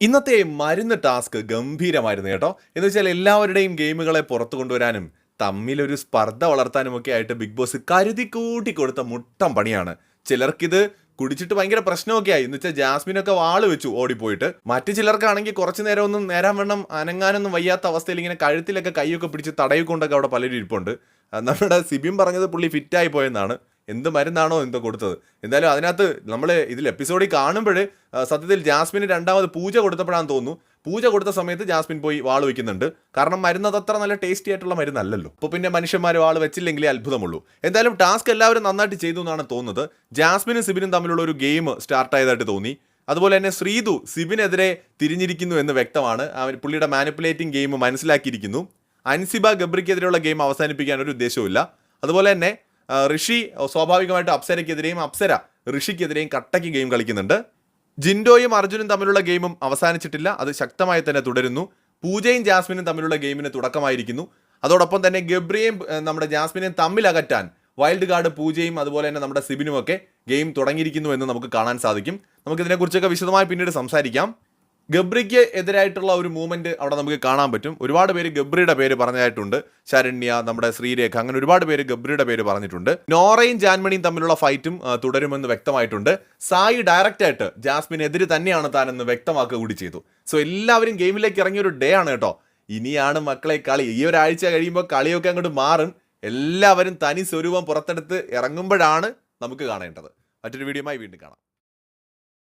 ഇന്നത്തെ മരുന്ന് ടാസ്ക് ഗംഭീരമായിരുന്നു കേട്ടോ. എന്ന് വെച്ചാൽ എല്ലാവരുടെയും ഗെയിമുകളെ പുറത്തു കൊണ്ടുവരാനും തമ്മിലൊരു സ്പർദ്ധ വളർത്താനും ഒക്കെ ആയിട്ട് ബിഗ് ബോസ് കരുതി കൂട്ടി കൊടുത്ത മുട്ടം പണിയാണ്. ചിലർക്കിത് കുടിച്ചിട്ട് ഭയങ്കര പ്രശ്നമൊക്കെ ആയി. എന്ന് വെച്ചാൽ ജാസ്മിനൊക്കെ വാൾ വെച്ചു ഓടിപ്പോയിട്ട്. മറ്റു ചിലർക്കാണെങ്കിൽ കുറച്ചു നേരം ഒന്നും നേരം വണ്ണം അനങ്ങാനൊന്നും വയ്യാത്ത അവസ്ഥയിൽ ഇങ്ങനെ കഴുത്തിലൊക്കെ കൈയൊക്കെ പിടിച്ച് തടയിക്കൊണ്ടൊക്കെ അവിടെ പലരും ഇരിപ്പുണ്ട്. നമ്മുടെ സിബിയും പറഞ്ഞത് പുള്ളി ഫിറ്റായി പോയെന്നാണ്. എന്ത് മരുന്നാണോ എന്തോ കൊടുത്തത്. എന്തായാലും അതിനകത്ത് നമ്മൾ ഇതിൽ എപ്പിസോഡിൽ കാണുമ്പോൾ സത്യത്തിൽ ജാസ്മിന് രണ്ടാമത് പൂജ കൊടുത്തപ്പോഴാന്ന് തോന്നുന്നു. പൂജ കൊടുത്ത സമയത്ത് ജാസ്മിൻ പോയി വാൾ വയ്ക്കുന്നുണ്ട്. കാരണം മരുന്ന് അതത്ര നല്ല ടേസ്റ്റി ആയിട്ടുള്ള മരുന്നല്ലല്ലോ. അപ്പോൾ പിന്നെ മനുഷ്യന്മാർ വാൾ വെച്ചില്ലെങ്കിലേ അത്ഭുതമുള്ളൂ. എന്തായാലും ടാസ്ക് എല്ലാവരും നന്നായിട്ട് ചെയ്തു എന്നാണ് തോന്നുന്നത്. ജാസ്മിനും സിബിനും തമ്മിലുള്ള ഒരു ഗെയിം സ്റ്റാർട്ട് ആയതായിട്ട് തോന്നി. അതുപോലെ തന്നെ ശ്രീതു സിബിനെതിരെ തിരിഞ്ഞിരിക്കുന്നു എന്ന് വ്യക്തമാണ്. അവൻ പുള്ളിയുടെ മാനിപ്പുലേറ്റിംഗ് ഗെയിം മനസ്സിലാക്കിയിരിക്കുന്നു. അൻസിബ ഗബ്രിക്കെതിരെയുള്ള ഗെയിം അവസാനിപ്പിക്കാൻ ഒരു ഉദ്ദേശവുമില്ല. അതുപോലെ തന്നെ ഋഷി സ്വാഭാവികമായിട്ടും അപ്സരയ്ക്കെതിരെയും അപ്സര ഋഷിക്കെതിരെയും കട്ടയ്ക്ക് ഗെയിം കളിക്കുന്നുണ്ട്. ജിൻഡോയും അർജുനും തമ്മിലുള്ള ഗെയിമും അവസാനിച്ചിട്ടില്ല. അത് ശക്തമായി തന്നെ തുടരുന്നു. പൂജയും ജാസ്മിനും തമ്മിലുള്ള ഗെയിമിന് തുടക്കമായിരിക്കുന്നു. അതോടൊപ്പം തന്നെ ഗബ്രിയും നമ്മുടെ ജാസ്മിനെയും തമ്മിൽ അകറ്റാൻ വൈൽഡ് കാർഡ് പൂജയും അതുപോലെ തന്നെ നമ്മുടെ സിബിനും ഒക്കെ ഗെയിം തുടങ്ങിയിരിക്കുന്നു എന്ന് നമുക്ക് കാണാൻ സാധിക്കും. നമുക്ക് ഇതിനെക്കുറിച്ചൊക്കെ വിശദമായി പിന്നീട് സംസാരിക്കാം. ഗബ്രിക്ക് എതിരായിട്ടുള്ള ഒരു മൂവ്മെന്റ് അവിടെ നമുക്ക് കാണാൻ പറ്റും. ഒരുപാട് പേര് ഗബ്രിയുടെ പേര് പറഞ്ഞതായിട്ടുണ്ട്. ശരണ്യ നമ്മുടെ ശ്രീരേഖ അങ്ങനെ ഒരുപാട് പേര് ഗബ്രിയുടെ പേര് പറഞ്ഞിട്ടുണ്ട്. നോറയും ജാൻമണിയും തമ്മിലുള്ള ഫൈറ്റും തുടരുമെന്ന് വ്യക്തമായിട്ടുണ്ട്. സായി ഡയറക്റ്റ് ആയിട്ട് ജാസ്മിനെതിരെ തന്നെയാണ് താനെന്ന് വ്യക്തമാക്കുക കൂടി ചെയ്തു. സോ എല്ലാവരും ഗെയിമിലേക്ക് ഇറങ്ങിയ ഒരു ഡേ ആണ് കേട്ടോ. ഇനിയാണ് മക്കളെ കളി. ഈ ഒരാഴ്ച കഴിയുമ്പോൾ കളിയൊക്കെ അങ്ങോട്ട് മാറും. എല്ലാവരും തനി സ്വരൂപം പുറത്തെടുത്ത് ഇറങ്ങുമ്പോഴാണ് നമുക്ക് കാണേണ്ടത്. മറ്റൊരു വീഡിയോയുമായി വീണ്ടും കാണാം.